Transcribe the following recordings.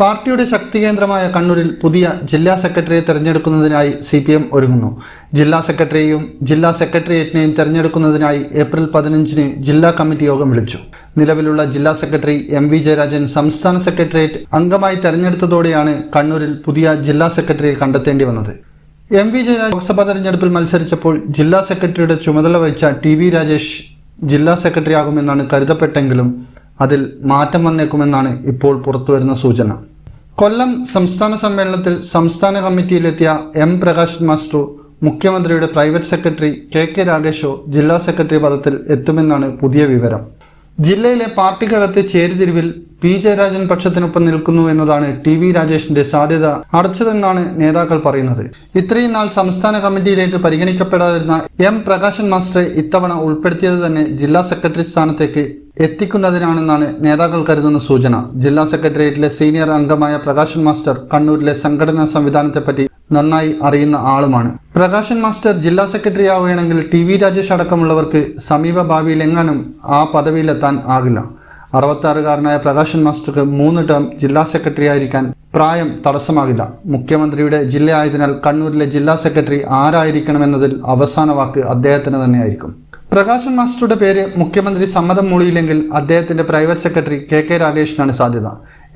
പാർട്ടിയുടെ ശക്തി കേന്ദ്രമായ കണ്ണൂരിൽ പുതിയ ജില്ലാ സെക്രട്ടറിയെ തെരഞ്ഞെടുക്കുന്നതിനായി സി പി എം ഒരുങ്ങുന്നു. ജില്ലാ സെക്രട്ടറിയെയും ജില്ലാ സെക്രട്ടേറിയറ്റിനെയും തെരഞ്ഞെടുക്കുന്നതിനായി ഏപ്രിൽ പതിനഞ്ചിന് ജില്ലാ കമ്മിറ്റി യോഗം വിളിച്ചു. നിലവിലുള്ള ജില്ലാ സെക്രട്ടറി എം വി ജയരാജൻ സംസ്ഥാന സെക്രട്ടേറിയറ്റ് അംഗമായി തെരഞ്ഞെടുത്തതോടെയാണ് കണ്ണൂരിൽ പുതിയ ജില്ലാ സെക്രട്ടറിയെ കണ്ടെത്തേണ്ടി വന്നത്. എം വി ജയരാജ് ലോക്സഭാ തെരഞ്ഞെടുപ്പിൽ മത്സരിച്ചപ്പോൾ ജില്ലാ സെക്രട്ടറിയുടെ ചുമതല വഹിച്ച ടി വി രാജേഷ് ജില്ലാ സെക്രട്ടറിയാകുമെന്നാണ് കരുതപ്പെട്ടെങ്കിലും അതിൽ മാറ്റം വന്നേക്കുമെന്നാണ് ഇപ്പോൾ പുറത്തുവരുന്ന സൂചന. കൊല്ലം സംസ്ഥാന സമ്മേളനത്തിൽ സംസ്ഥാന കമ്മിറ്റിയിലെത്തിയ എം പ്രകാശ് മാസ്റ്റു മുഖ്യമന്ത്രിയുടെ പ്രൈവറ്റ് സെക്രട്ടറി കെ കെ രാഗേഷോ ജില്ലാ സെക്രട്ടറി പദത്തിൽ എത്തുമെന്നാണ് പുതിയ വിവരം. ജില്ലയിലെ പാർട്ടിക്കകത്തെ ചേരിതിരിവിൽ പി ജയരാജൻ പക്ഷത്തിനൊപ്പം നിൽക്കുന്നു എന്നതാണ് ടി വി രാജേഷിന്റെ സാധ്യത അടച്ചതെന്നാണ് നേതാക്കൾ പറയുന്നത്. ഇത്രയും നാൾ സംസ്ഥാന കമ്മിറ്റിയിലേക്ക് പരിഗണിക്കപ്പെടാതിരുന്ന എം പ്രകാശൻ മാസ്റ്ററെ ഇത്തവണ ഉൾപ്പെടുത്തിയത് തന്നെ ജില്ലാ സെക്രട്ടറി സ്ഥാനത്തേക്ക് എത്തിക്കുന്നതിനാണെന്നാണ് നേതാക്കൾ കരുതുന്ന സൂചന. ജില്ലാ സെക്രട്ടേറിയറ്റിലെ സീനിയർ അംഗമായ പ്രകാശൻ മാസ്റ്റർ കണ്ണൂരിലെ സംഘടനാ സംവിധാനത്തെപ്പറ്റി നന്നായി അറിയുന്ന ആളുമാണ്. പ്രകാശൻ മാസ്റ്റർ ജില്ലാ സെക്രട്ടറി ആവുകയാണെങ്കിൽ ടി വി രാജേഷ് അടക്കമുള്ളവർക്ക് സമീപ ഭാവിയിൽ എങ്ങാനും ആ പദവിയിലെത്താൻ ആകില്ല. അറുപത്താറുകാരനായ പ്രകാശൻ മാസ്റ്റർക്ക് മൂന്ന് ടേം ജില്ലാ സെക്രട്ടറി ആയിരിക്കാൻ പ്രായം തടസ്സമാകില്ല. മുഖ്യമന്ത്രിയുടെ ജില്ലയായതിനാൽ കണ്ണൂരിലെ ജില്ലാ സെക്രട്ടറി ആരായിരിക്കണമെന്നതിൽ അവസാന വാക്ക് അദ്ദേഹത്തിന് തന്നെയായിരിക്കും. പ്രകാശൻ മാസ്റ്ററുടെ പേര് മുഖ്യമന്ത്രി സമ്മതം മൂളിയില്ലെങ്കിൽ അദ്ദേഹത്തിന്റെ പ്രൈവറ്റ് സെക്രട്ടറി കെ കെ രാഗേഷിനാണ് സാധ്യത.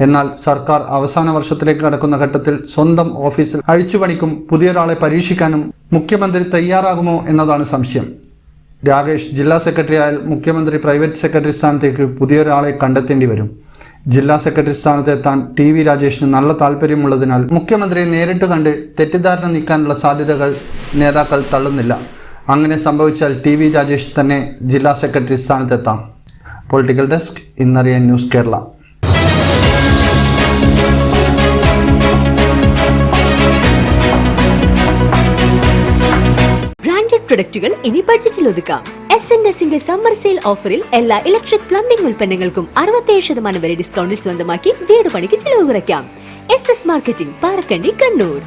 എന്നാൽ സർക്കാർ അവസാന വർഷത്തിലേക്ക് കടക്കുന്ന ഘട്ടത്തിൽ സ്വന്തം ഓഫീസിൽ അഴിച്ചുപണിക്കും പുതിയൊരാളെ പരീക്ഷിക്കാനും മുഖ്യമന്ത്രി തയ്യാറാകുമോ എന്നതാണ് സംശയം. രാകേഷ് ജില്ലാ സെക്രട്ടറി ആയാൽ മുഖ്യമന്ത്രി പ്രൈവറ്റ് സെക്രട്ടറി സ്ഥാനത്തേക്ക് പുതിയൊരാളെ കണ്ടെത്തേണ്ടി വരും. ജില്ലാ സെക്രട്ടറി സ്ഥാനത്തെത്താൻ ടി വി രാജേഷിന് നല്ല താല്പര്യമുള്ളതിനാൽ മുഖ്യമന്ത്രിയെ നേരിട്ട് കണ്ട് തെറ്റിദ്ധാരണ നീക്കാനുള്ള സാധ്യതകൾ നേതാക്കൾ തള്ളുന്നില്ല. അങ്ങനെ സംഭവിച്ചാൽ ടി വി രാജേഷ് തന്നെ ജില്ലാ സെക്രട്ടറി സ്ഥാനത്തെത്താം. പൊളിറ്റിക്കൽ ഡെസ്ക് ഇന്നറിയാൻ ന്യൂസ് കേരള പ്രൊഡക്റ്റുകൾ ഇനി ബഡ്ജറ്റിൽ ഒതുക്കാം. എസ് എൻ എസിന്റെ സമ്മർ സെയിൽ ഓഫറിൽ എല്ലാ ഇലക്ട്രിക് പ്ലംബിംഗ് ഉൽപ്പന്നങ്ങൾക്കും അറുപത്തേഴ് ശതമാനം വരെ ഡിസ്കൗണ്ടിൽ സ്വന്തമാക്കി വീട് പണിക്ക് ചിലവ് കുറയ്ക്കാം. S S marketing Parakkandi Kannur.